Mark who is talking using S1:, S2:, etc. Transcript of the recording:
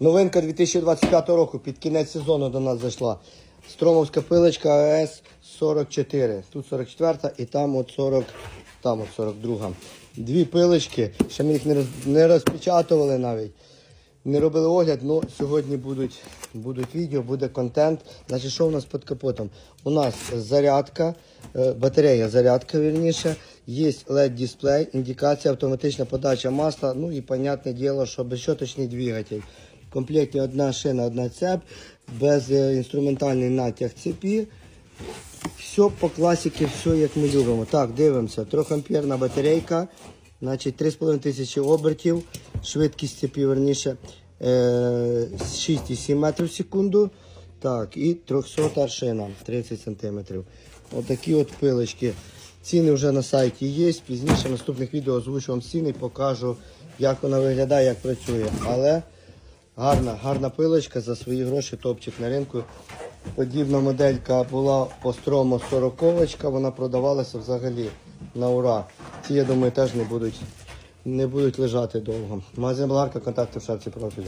S1: Новинка 2025 року під кінець сезону до нас зайшла. Стромовська пилочка АЕС 44. Тут 44 і там от 40, там от 42. Дві пилочки. Ще ми їх не, роз, не розпечатували навіть. Не робили огляд, але сьогодні будуть, будуть відео, буде контент. Значить, що у нас під капотом? У нас зарядка, е, батарея зарядка, вірніше, є LED-дисплей, індикація, автоматична подача масла, ну і, понятне діло, що безщоточний двигатель. Комплекті одна шина, одна цеп, без е, інструментальний натяг цепі. Все по класіки, все як ми любимо. Так, дивимося. 3-амперна батарейка, значить 3,5 тисячі обертів, швидкість цепі, верніше, е, 6,7 метрів в секунду. Так, і 300 шина, 30 сантиметрів. Отакі от пилочки. Ціни вже на сайті є. Пізніше в наступних відео озвучу вам ціни, покажу, як вона виглядає, як працює. Але гарна, гарна пилочка за свої гроші, топчик на ринку. Подібна моделька була по строму 40 вона продавалася взагалі на ура. Ці, я думаю, теж не будуть, не будуть лежати довго. Магазин Баларка, контакти в шапці профілю.